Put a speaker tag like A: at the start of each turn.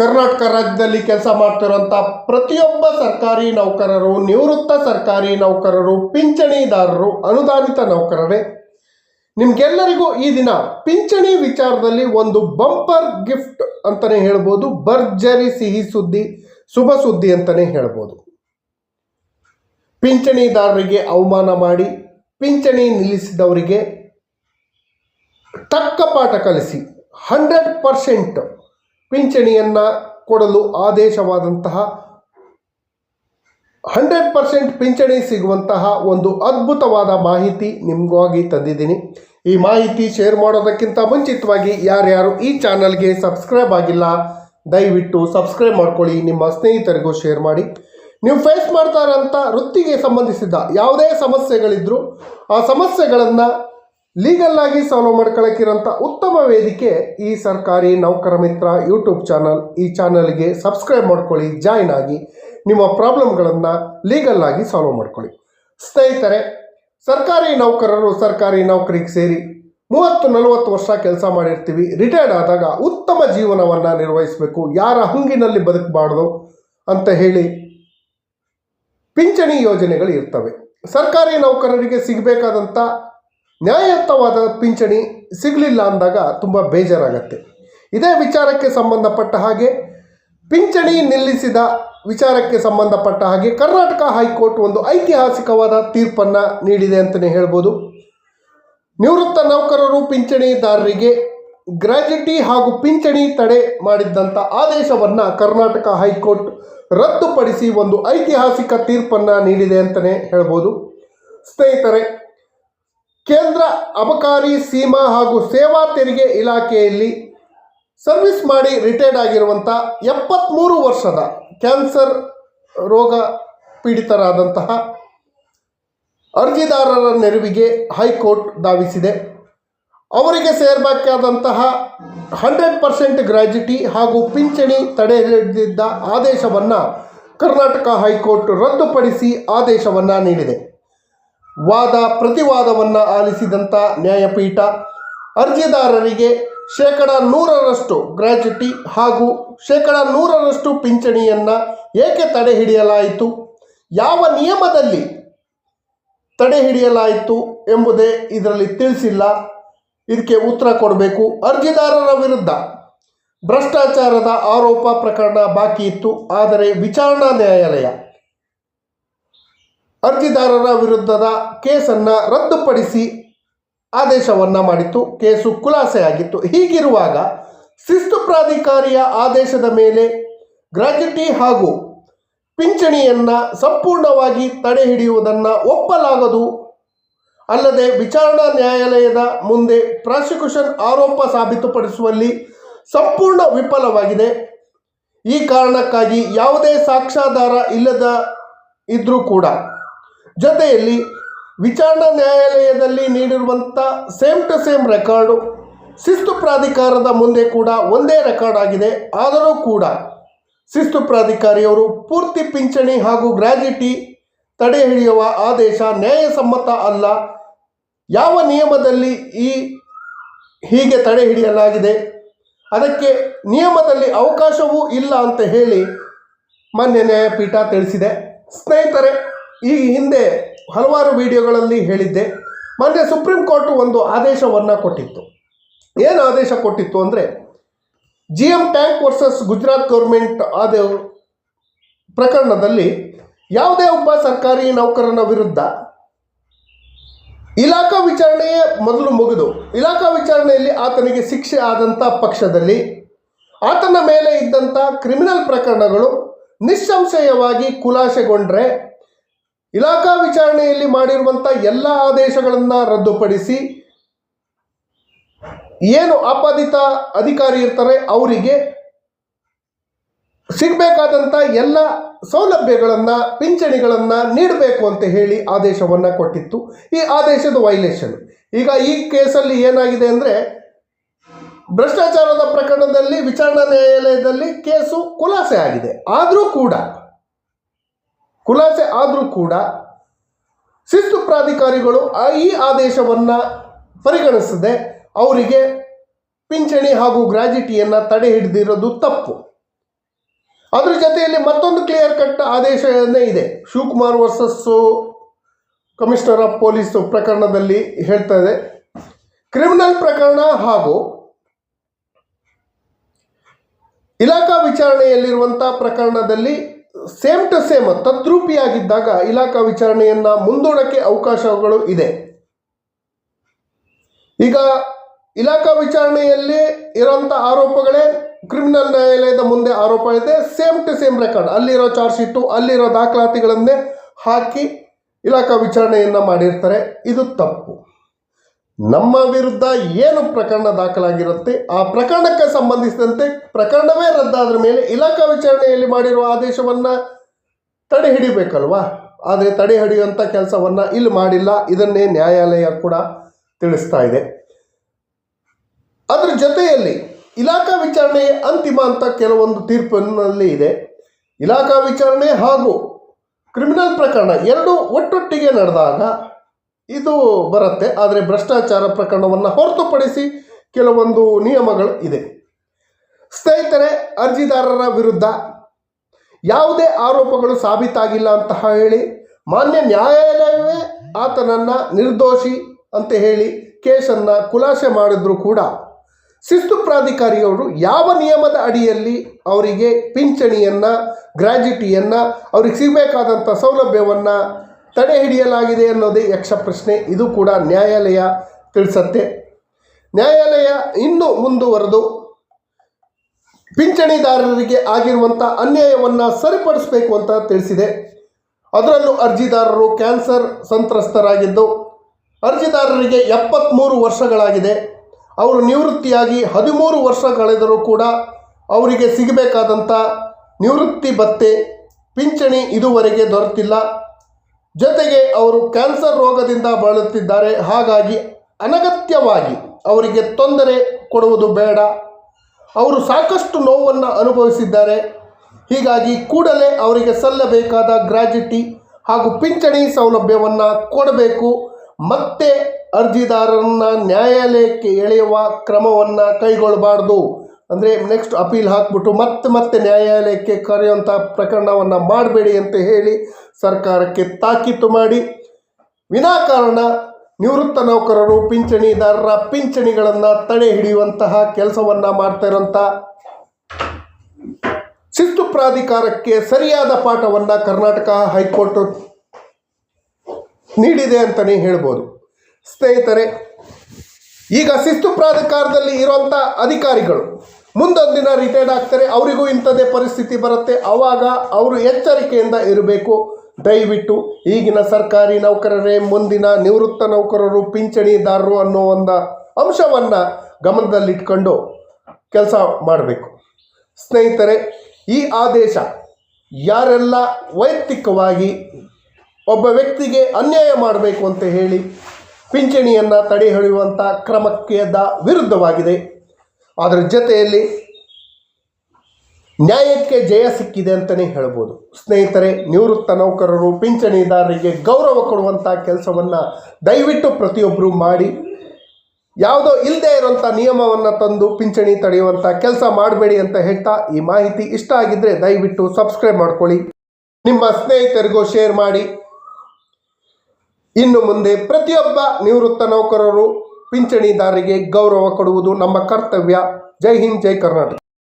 A: ಕರ್ನಾಟಕ ರಾಜ್ಯದಲ್ಲಿ ಕೆಲಸ ಮಾಡ್ತಿರುವಂಥ ಪ್ರತಿಯೊಬ್ಬ ಸರ್ಕಾರಿ ನೌಕರರು, ನಿವೃತ್ತ ಸರ್ಕಾರಿ ನೌಕರರು, ಪಿಂಚಣಿದಾರರು, ಅನುದಾನಿತ ನೌಕರರೇ, ನಿಮಗೆಲ್ಲರಿಗೂ ಈ ದಿನ ಪಿಂಚಣಿ ವಿಚಾರದಲ್ಲಿ ಒಂದು ಬಂಪರ್ ಗಿಫ್ಟ್ ಅಂತಲೇ ಹೇಳ್ಬೋದು. ಭರ್ಜರಿ ಸಿಹಿ ಸುದ್ದಿ, ಶುಭ ಸುದ್ದಿ ಅಂತಲೇ ಹೇಳ್ಬೋದು. ಪಿಂಚಣಿದಾರರಿಗೆ ಅವಮಾನ ಮಾಡಿ, ಪಿಂಚಣಿ ನಿಲ್ಲಿಸಿದವರಿಗೆ ತಕ್ಕ ಪಾಠ ಕಲಿಸಿ, ಹಂಡ್ರೆಡ್ ಪರ್ಸೆಂಟ್ ಪಿಂಚಣಿಯನ್ನು ಕೊಡಲು ಆದೇಶವಾದಂತಹ ಹಂಡ್ರೆಡ್ ಪರ್ಸೆಂಟ್ ಪಿಂಚಣಿ ಸಿಗುವಂತಹ ಒಂದು ಅದ್ಭುತವಾದ ಮಾಹಿತಿ ನಿಮಗಾಗಿ ತಂದಿದ್ದೀನಿ. ಈ ಮಾಹಿತಿ ಶೇರ್ ಮಾಡೋದಕ್ಕಿಂತ ಮುಂಚಿತವಾಗಿ ಯಾರ್ಯಾರು ಈ ಚಾನಲ್ಗೆ ಸಬ್ಸ್ಕ್ರೈಬ್ ಆಗಿಲ್ಲ, ದಯವಿಟ್ಟು ಸಬ್ಸ್ಕ್ರೈಬ್ ಮಾಡ್ಕೊಳ್ಳಿ, ನಿಮ್ಮ ಸ್ನೇಹಿತರಿಗೂ ಶೇರ್ ಮಾಡಿ. ನೀವು ಫೇಸ್ ಮಾಡ್ತಾ ಇರೋಂಥ ವೃತ್ತಿಗೆ ಸಂಬಂಧಿಸಿದ ಯಾವುದೇ ಸಮಸ್ಯೆಗಳಿದ್ದರೂ ಆ ಸಮಸ್ಯೆಗಳನ್ನು ಲೀಗಲ್ ಆಗಿ ಸಾಲ್ವ್ ಮಾಡ್ಕೊಳ್ಳೋಕ್ಕಿರೋಂಥ ಉತ್ತಮ ವೇದಿಕೆ ಈ ಸರ್ಕಾರಿ ನೌಕರ ಮಿತ್ರ ಯೂಟ್ಯೂಬ್ ಚಾನಲ್ ಈ ಚಾನಲ್ಗೆ ಸಬ್ಸ್ಕ್ರೈಬ್ ಮಾಡ್ಕೊಳ್ಳಿ ಜಾಯ್ನ್ ಆಗಿ. ನಿಮ್ಮ ಪ್ರಾಬ್ಲಮ್ಗಳನ್ನು ಲೀಗಲ್ ಆಗಿ ಸಾಲ್ವ್ ಮಾಡ್ಕೊಳ್ಳಿ. ಸ್ನೇಹಿತರೆ, ಸರ್ಕಾರಿ ನೌಕರರು ಸರ್ಕಾರಿ ನೌಕರಿಗೆ ಸೇರಿ ಮೂವತ್ತು, ನಲವತ್ತು ವರ್ಷ ಕೆಲಸ ಮಾಡಿರ್ತೀವಿ. ರಿಟೈರ್ಡ್ ಆದಾಗ ಉತ್ತಮ ಜೀವನವನ್ನು ನಿರ್ವಹಿಸಬೇಕು. ಯಾರ ಹಂಗಿನಲ್ಲಿ ಬದುಕಬಾರ್ದು ಅಂತ ಹೇಳಿ ಪಿಂಚಣಿ ಯೋಜನೆಗಳು ಇರ್ತವೆ. ಸರ್ಕಾರಿ ನೌಕರರಿಗೆ ಸಿಗಬೇಕಾದಂಥ ನ್ಯಾಯಯುತವಾದ ಪಿಂಚಣಿ ಸಿಗಲಿಲ್ಲ ಅಂದಾಗ ತುಂಬ ಬೇಜಾರಾಗತ್ತೆ. ಇದೇ ವಿಚಾರಕ್ಕೆ ಸಂಬಂಧಪಟ್ಟ ಹಾಗೆ, ಪಿಂಚಣಿ ನಿಲ್ಲಿಸಿದ ವಿಚಾರಕ್ಕೆ ಸಂಬಂಧಪಟ್ಟ ಹಾಗೆ ಕರ್ನಾಟಕ ಹೈಕೋರ್ಟ್ ಒಂದು ಐತಿಹಾಸಿಕವಾದ ತೀರ್ಪನ್ನು ನೀಡಿದೆ ಅಂತಲೇ ಹೇಳ್ಬೋದು. ನಿವೃತ್ತ ನೌಕರರು ಪಿಂಚಣಿದಾರರಿಗೆ ಗ್ರ್ಯಾಜುಟಿ ಹಾಗೂ ಪಿಂಚಣಿ ತಡೆ ಮಾಡಿದ್ದಂಥ ಆದೇಶವನ್ನು ಕರ್ನಾಟಕ ಹೈಕೋರ್ಟ್ ರದ್ದುಪಡಿಸಿ ಒಂದು ಐತಿಹಾಸಿಕ ತೀರ್ಪನ್ನು ನೀಡಿದೆ ಅಂತಲೇ ಹೇಳ್ಬೋದು. ಸ್ನೇಹಿತರೆ ಕೇಂದ್ರ ಅಬಕಾರಿ ಸೀಮಾ ಹಾಗೂ ಸೇವಾ ತೆರಿಗೆ ಇಲಾಖೆಯಲ್ಲಿ ಸರ್ವಿಸ್ ಮಾಡಿ ರಿಟೈರ್ಡ್ ಆಗಿರುವಂಥ ಎಪ್ಪತ್ತ್ಮೂರು ವರ್ಷದ ಕ್ಯಾನ್ಸರ್ ರೋಗ ಪೀಡಿತರಾದಂತಹ ಅರ್ಜಿದಾರರ ನೆರವಿಗೆ ಹೈಕೋರ್ಟ್ ಧಾವಿಸಿದೆ. ಅವರಿಗೆ ಸೇರ್ಬೇಕಾದಂತಹ ಹಂಡ್ರೆಡ್ ಪರ್ಸೆಂಟ್ ಗ್ರ್ಯಾಜುಟಿ ಹಾಗೂ ಪಿಂಚಣಿ ತಡೆ ಹಿಡಿದಿದ್ದ ಆದೇಶವನ್ನು ಕರ್ನಾಟಕ ಹೈಕೋರ್ಟ್ ರದ್ದುಪಡಿಸಿ ಆದೇಶವನ್ನು ನೀಡಿದೆ. ವಾದ ಪ್ರತಿವಾದವನ್ನು ಆಲಿಸಿದಂಥ ನ್ಯಾಯಪೀಠ ಅರ್ಜಿದಾರರಿಗೆ ಶೇಕಡ ನೂರರಷ್ಟು ಗ್ರ್ಯಾಚುಟಿ ಹಾಗೂ ಶೇಕಡ ನೂರರಷ್ಟು ಪಿಂಚಣಿಯನ್ನು ಏಕೆ ತಡೆ ಹಿಡಿಯಲಾಯಿತು? ಯಾವ ನಿಯಮದಲ್ಲಿ ತಡೆ ಹಿಡಿಯಲಾಯಿತು ಎಂಬುದೇ ಇದರಲ್ಲಿ ತಿಳಿಸಿಲ್ಲ. ಇದಕ್ಕೆ ಉತ್ತರ ಕೊಡಬೇಕು. ಅರ್ಜಿದಾರರ ವಿರುದ್ಧ ಭ್ರಷ್ಟಾಚಾರದ ಆರೋಪ ಪ್ರಕರಣ ಬಾಕಿ ಇತ್ತು. ಆದರೆ ವಿಚಾರಣಾ ನ್ಯಾಯಾಲಯ ಅರ್ಜಿದಾರರ ವಿರುದ್ಧದ ಕೇಸನ್ನು ರದ್ದುಪಡಿಸಿ ಆದೇಶವನ್ನು ಮಾಡಿತ್ತು. ಕೇಸು ಖುಲಾಸೆಯಾಗಿತ್ತು. ಹೀಗಿರುವಾಗ ಶಿಸ್ತು ಪ್ರಾಧಿಕಾರಿಯ ಆದೇಶದ ಮೇಲೆ ಗ್ರಾಜ್ಯುಟಿ ಹಾಗೂ ಪಿಂಚಣಿಯನ್ನು ಸಂಪೂರ್ಣವಾಗಿ ತಡೆ ಹಿಡಿಯುವುದನ್ನು ಒಪ್ಪಲಾಗದು. ಅಲ್ಲದೆ ವಿಚಾರಣಾ ನ್ಯಾಯಾಲಯದ ಮುಂದೆ ಪ್ರಾಸಿಕ್ಯೂಷನ್ ಆರೋಪ ಸಾಬೀತುಪಡಿಸುವಲ್ಲಿ ಸಂಪೂರ್ಣ ವಿಫಲವಾಗಿದೆ. ಈ ಕಾರಣಕ್ಕಾಗಿ ಯಾವುದೇ ಸಾಕ್ಷ್ಯಾಧಾರ ಇಲ್ಲದ ಇದ್ರೂ ಕೂಡ ಜೊತೆಯಲ್ಲಿ ವಿಚಾರಣಾ ನ್ಯಾಯಾಲಯದಲ್ಲಿ ನೀಡಿರುವಂಥ ಸೇಮ್ ಟು ಸೇಮ್ ರೆಕಾರ್ಡು ಶಿಸ್ತು ಪ್ರಾಧಿಕಾರದ ಮುಂದೆ ಕೂಡ ಒಂದೇ ರೆಕಾರ್ಡ್ ಆಗಿದೆ. ಆದರೂ ಕೂಡ ಶಿಸ್ತು ಪ್ರಾಧಿಕಾರಿಯವರು ಪೂರ್ತಿ ಪಿಂಚಣಿ ಹಾಗೂ ಗ್ರ್ಯಾಜುಟಿ ತಡೆ ಹಿಡಿಯುವ ಆದೇಶ ನ್ಯಾಯಸಮ್ಮತ ಅಲ್ಲ. ಯಾವ ನಿಯಮದಲ್ಲಿ ಈ ಹೀಗೆ ತಡೆ ಹಿಡಿಯಲಾಗಿದೆ ಅದಕ್ಕೆ ನಿಯಮದಲ್ಲಿ ಅವಕಾಶವೂ ಇಲ್ಲ ಅಂತ ಹೇಳಿ ಮಾನ್ಯ ನ್ಯಾಯಪೀಠ ತಿಳಿಸಿದೆ. ಸ್ನೇಹಿತರೆ ಈ ಹಿಂದೆ ಹಲವಾರು ವಿಡಿಯೋಗಳಲ್ಲಿ ಹೇಳಿದ್ದೆ, ಮೊನ್ನೆ ಸುಪ್ರೀಂ ಕೋರ್ಟ್ ಒಂದು ಆದೇಶವನ್ನು ಕೊಟ್ಟಿತ್ತು. ಏನು ಆದೇಶ ಕೊಟ್ಟಿತ್ತು ಅಂದರೆ G M Tank versus Gujarat government ಆದ ಪ್ರಕರಣದಲ್ಲಿ ಯಾವುದೇ ಒಬ್ಬ ಸರ್ಕಾರಿ ನೌಕರನ ವಿರುದ್ಧ ಇಲಾಖಾ ವಿಚಾರಣೆಯೇ ಮೊದಲು ಮುಗಿದು, ಇಲಾಖಾ ವಿಚಾರಣೆಯಲ್ಲಿ ಆತನಿಗೆ ಶಿಕ್ಷೆ ಆದಂಥ ಪಕ್ಷದಲ್ಲಿ ಆತನ ಮೇಲೆ ಇದ್ದಂಥ ಕ್ರಿಮಿನಲ್ ಪ್ರಕರಣಗಳು ನಿಸ್ಸಂಶಯವಾಗಿ ಖುಲಾಸೆಗೊಂಡ್ರೆ ಇಲಾಖಾ ವಿಚಾರಣೆಯಲ್ಲಿ ಮಾಡಿರುವಂಥ ಎಲ್ಲ ಆದೇಶಗಳನ್ನು ರದ್ದುಪಡಿಸಿ ಏನು ಆಪಾದಿತ ಅಧಿಕಾರಿ ಇರ್ತಾರೆ ಅವರಿಗೆ ಸಿಗಬೇಕಾದಂಥ ಎಲ್ಲ ಸೌಲಭ್ಯಗಳನ್ನು, ಪಿಂಚಣಿಗಳನ್ನು ನೀಡಬೇಕು ಅಂತ ಹೇಳಿ ಆದೇಶವನ್ನು ಕೊಟ್ಟಿತ್ತು. ಈ ಆದೇಶದ ವೈಲೇಷನ್ ಈಗ ಈ ಕೇಸಲ್ಲಿ ಏನಾಗಿದೆ ಅಂದರೆ ಭ್ರಷ್ಟಾಚಾರದ ಪ್ರಕರಣದಲ್ಲಿ ವಿಚಾರಣಾ ನ್ಯಾಯಾಲಯದಲ್ಲಿ ಕೇಸು ಖುಲಾಸೆ ಆಗಿದೆ. ಆದರೂ ಕೂಡ ಖುಲಾಸೆ ಆದರೂ ಕೂಡ ಶಿಸ್ತು ಪ್ರಾಧಿಕಾರಿಗಳು ಈ ಆದೇಶವನ್ನು ಪರಿಗಣಿಸದೆ ಅವರಿಗೆ ಪಿಂಚಣಿ ಹಾಗೂ ಗ್ರಾಜ್ಯುಟಿಯನ್ನು ತಡೆ ಹಿಡಿದಿರೋದು ತಪ್ಪು. ಅದ್ರ ಜೊತೆಯಲ್ಲಿ ಮತ್ತೊಂದು ಕ್ಲಿಯರ್ ಕಟ್ ಆದೇಶನೇ ಇದೆ, Shivakumar versus commissioner of police ಪ್ರಕರಣದಲ್ಲಿ ಹೇಳ್ತಾ ಇದೆ. ಕ್ರಿಮಿನಲ್ ಪ್ರಕರಣ ಹಾಗೂ ಇಲಾಖಾ ವಿಚಾರಣೆಯಲ್ಲಿರುವಂಥ ಪ್ರಕರಣದಲ್ಲಿ ಸೇಮ್ ಟು ಸೇಮ್ ತದ್ರೂಪಿಯಾಗಿದ್ದಾಗ ಇಲಾಖಾ ವಿಚಾರಣೆಯನ್ನ ಮುಂದೂಡಕ್ಕೆ ಅವಕಾಶಗಳು ಇದೆ. ಈಗ ಇಲಾಖಾ ವಿಚಾರಣೆಯಲ್ಲಿ ಇರೋಂಥ ಆರೋಪಗಳೇ ಕ್ರಿಮಿನಲ್ ನ್ಯಾಯಾಲಯದ ಮುಂದೆ ಆರೋಪ ಇದೆ. Same to same record. ಅಲ್ಲಿರೋ ಚಾರ್ಜ್ ಶೀಟು, ಅಲ್ಲಿರೋ ದಾಖಲಾತಿಗಳನ್ನೇ ಹಾಕಿ ಇಲಾಖಾ ವಿಚಾರಣೆಯನ್ನು ಮಾಡಿರ್ತಾರೆ. ಇದು ತಪ್ಪು. ನಮ್ಮ ವಿರುದ್ಧ ಏನು ಪ್ರಕರಣ ದಾಖಲಾಗಿರುತ್ತೆ? ಆ ಪ್ರಕರಣಕ್ಕೆ ಸಂಬಂಧಿಸಿದಂತೆ ಪ್ರಕರಣವೇ ರದ್ದಾದ್ರ ಮೇಲೆ ಇಲಾಖಾ ವಿಚಾರಣೆಯಲ್ಲಿ ಮಾಡಿರುವ ಆದೇಶವನ್ನು ತಡೆ ಹಿಡಿಬೇಕಲ್ವಾ? ಆದರೆ ತಡೆ ಹಿಡಿಯುವಂಥ ಕೆಲಸವನ್ನು ಇಲ್ಲಿ ಮಾಡಿಲ್ಲ. ಇದನ್ನೇ ನ್ಯಾಯಾಲಯ ಕೂಡ ತಿಳಿಸ್ತಾ ಇದೆ. ಅದರ ಜೊತೆಯಲ್ಲಿ ಇಲಾಖಾ ವಿಚಾರಣೆ ಅಂತಿಮ ಅಂತ ಕೆಲವೊಂದು ತೀರ್ಪಿನಲ್ಲಿ ಇದೆ. ಇಲಾಖಾ ವಿಚಾರಣೆ ಹಾಗೂ ಕ್ರಿಮಿನಲ್ ಪ್ರಕರಣ ಎರಡು ಒಟ್ಟೊಟ್ಟಿಗೆ ನಡೆದಾಗ ಇದು ಬರುತ್ತೆ, ಆದರೆ ಭ್ರಷ್ಟಾಚಾರ ಪ್ರಕರಣವನ್ನು ಹೊರತುಪಡಿಸಿ ಕೆಲವೊಂದು ನಿಯಮಗಳು ಇದೆ. ಸ್ನೇಹಿತರೆ, ಅರ್ಜಿದಾರರ ವಿರುದ್ಧ ಯಾವುದೇ ಆರೋಪಗಳು ಸಾಬೀತಾಗಿಲ್ಲ ಅಂತ ಹೇಳಿ, ಮಾನ್ಯ ನ್ಯಾಯಾಲಯವೇ ಆತನನ್ನು ನಿರ್ದೋಷಿ ಅಂತ ಹೇಳಿ ಕೇಸನ್ನು ಖುಲಾಸೆ ಮಾಡಿದ್ರು ಕೂಡ ಶಿಸ್ತು ಪ್ರಾಧಿಕಾರಿಯವರು ಯಾವ ನಿಯಮದ ಅಡಿಯಲ್ಲಿ ಅವರಿಗೆ ಪಿಂಚಣಿಯನ್ನು ಗ್ರ್ಯಾಜ್ಯುಟಿಯನ್ನು ಅವ್ರಿಗೆ ಸಿಗಬೇಕಾದಂಥ ಸೌಲಭ್ಯವನ್ನು ತಡೆ ಹಿಡಿಯಲಾಗಿದೆ ಅನ್ನೋದೇ ಯಕ್ಷ ಪ್ರಶ್ನೆ. ಇದು ಕೂಡ ನ್ಯಾಯಾಲಯ ತಿಳಿಸತ್ತೆ. ನ್ಯಾಯಾಲಯ ಇನ್ನೂ ಮುಂದುವರೆದು ಪಿಂಚಣಿದಾರರಿಗೆ ಆಗಿರುವಂಥ ಅನ್ಯಾಯವನ್ನು ಸರಿಪಡಿಸಬೇಕು ಅಂತ ತಿಳಿಸಿದೆ. ಅದರಲ್ಲೂ ಅರ್ಜಿದಾರರು ಕ್ಯಾನ್ಸರ್ ಸಂತ್ರಸ್ತರಾಗಿದ್ದು, ಅರ್ಜಿದಾರರಿಗೆ ಎಪ್ಪತ್ತ್ಮೂರು ವರ್ಷಗಳಾಗಿದೆ. ಅವರು ನಿವೃತ್ತಿಯಾಗಿ ಹದಿಮೂರು ವರ್ಷ ಕಳೆದರೂ ಕೂಡ ಅವರಿಗೆ ಸಿಗಬೇಕಾದಂಥ ನಿವೃತ್ತಿ ಭತ್ತೆ, ಪಿಂಚಣಿ ಇದುವರೆಗೆ ದೊರೆತಿಲ್ಲ. ಜೊತೆಗೆ ಅವರು ಕ್ಯಾನ್ಸರ್ ರೋಗದಿಂದ ಬಳಲುತ್ತಿದ್ದಾರೆ. ಹಾಗಾಗಿ ಅನಗತ್ಯವಾಗಿ ಅವರಿಗೆ ತೊಂದರೆ ಕೊಡುವುದು ಬೇಡ. ಅವರು ಸಾಕಷ್ಟು ನೋವನ್ನು ಅನುಭವಿಸಿದ್ದಾರೆ. ಹೀಗಾಗಿ ಕೂಡಲೇ ಅವರಿಗೆ ಸಲ್ಲಬೇಕಾದ ಗ್ರಾಜ್ಯುಟಿ ಹಾಗೂ ಪಿಂಚಣಿ ಸೌಲಭ್ಯವನ್ನು ಕೊಡಬೇಕು. ಮತ್ತೆ ಅರ್ಜಿದಾರರನ್ನು ನ್ಯಾಯಾಲಯಕ್ಕೆ ಎಳೆಯುವ ಕ್ರಮವನ್ನು ಕೈಗೊಳ್ಳಬಾರ್ದು. ಅಂದರೆ ನೆಕ್ಸ್ಟ್ ಅಪೀಲ್ ಹಾಕ್ಬಿಟ್ಟು ಮತ್ತೆ ಮತ್ತೆ ನ್ಯಾಯಾಲಯಕ್ಕೆ ಕರೆಯುವಂಥ ಪ್ರಕರಣವನ್ನು ಮಾಡಬೇಡಿ ಅಂತ ಹೇಳಿ ಸರ್ಕಾರಕ್ಕೆ ತಾಕೀತು ಮಾಡಿ. ವಿನಾಕಾರಣ ನಿವೃತ್ತ ನೌಕರರು, ಪಿಂಚಣಿದಾರರ ಪಿಂಚಣಿಗಳನ್ನು ತಡೆ ಹಿಡಿಯುವಂತಹ ಕೆಲಸವನ್ನು ಮಾಡ್ತಾ ಇರೋಂಥ ಶಿಸ್ತು ಪ್ರಾಧಿಕಾರಕ್ಕೆ ಸರಿಯಾದ ಪಾಠವನ್ನು ಕರ್ನಾಟಕ ಹೈಕೋರ್ಟ್ ನೀಡಿದೆ ಅಂತಲೇ ಹೇಳ್ಬೋದು. ಸ್ನೇಹಿತರೆ, ಈಗ ಶಿಸ್ತು ಪ್ರಾಧಿಕಾರದಲ್ಲಿ ಇರುವಂಥ ಅಧಿಕಾರಿಗಳು ಮುಂದೊಂದು ದಿನ ರಿಟೈರ್ಡ್ ಆಗ್ತಾರೆ, ಅವರಿಗೂ ಇಂಥದ್ದೇ ಪರಿಸ್ಥಿತಿ ಬರುತ್ತೆ. ಆವಾಗ ಅವರು ಎಚ್ಚರಿಕೆಯಿಂದ ಇರಬೇಕು. ದಯವಿಟ್ಟು ಈಗಿನ ಸರ್ಕಾರಿ ನೌಕರರೇ, ಮುಂದಿನ ನಿವೃತ್ತ ನೌಕರರು, ಪಿಂಚಣಿದಾರರು ಅನ್ನೋ ಒಂದು ಅಂಶವನ್ನು ಗಮನದಲ್ಲಿಟ್ಕೊಂಡು ಕೆಲಸ ಮಾಡಬೇಕು. ಸ್ನೇಹಿತರೆ, ಈ ಆದೇಶ ಯಾರೆಲ್ಲ ವೈಯಕ್ತಿಕವಾಗಿ ಒಬ್ಬ ವ್ಯಕ್ತಿಗೆ ಅನ್ಯಾಯ ಮಾಡಬೇಕು ಅಂತ ಹೇಳಿ ಪಿಂಚಣಿಯನ್ನು ತಡೆಹೊಳೆಯುವಂಥ ಹಿಡಿಯುವಂಥ ಕ್ರಮಕ್ಕೆ ವಿರುದ್ಧವಾಗಿದೆ. ಅದರ ಜೊತೆಯಲ್ಲಿ ನ್ಯಾಯಕ್ಕೆ ಜಯ ಸಿಕ್ಕಿದೆ ಅಂತಲೇ ಹೇಳ್ಬೋದು. ಸ್ನೇಹಿತರೆ, ನಿವೃತ್ತ ನೌಕರರು, ಪಿಂಚಣಿದಾರರಿಗೆ ಗೌರವ ಕೊಡುವಂಥ ಕೆಲಸವನ್ನು ದಯವಿಟ್ಟು ಪ್ರತಿಯೊಬ್ಬರು ಮಾಡಿ. ಯಾವುದೋ ಇಲ್ಲದೆ ಇರುವಂಥ ನಿಯಮವನ್ನು ತಂದು ಪಿಂಚಣಿ ತಡೆಯುವಂಥ ಕೆಲಸ ಮಾಡಬೇಡಿ ಅಂತ ಹೇಳ್ತಾ ಈ ಮಾಹಿತಿ ಇಷ್ಟ ಆಗಿದ್ದರೆ ದಯವಿಟ್ಟು ಸಬ್ಸ್ಕ್ರೈಬ್ ಮಾಡ್ಕೊಳ್ಳಿ. ನಿಮ್ಮ ಸ್ನೇಹಿತರಿಗೂ ಶೇರ್ ಮಾಡಿ. ಇನ್ನು ಮುಂದೆ ಪ್ರತಿಯೊಬ್ಬ ನಿವೃತ್ತ ನೌಕರರು ಪಿಂಚಣಿದಾರರಿಗೆ ಗೌರವ ಕೊಡುವುದು ನಮ್ಮ ಕರ್ತವ್ಯ. ಜೈ ಹಿಂದ್ ಜೈ ಕರ್ನಾಟಕ.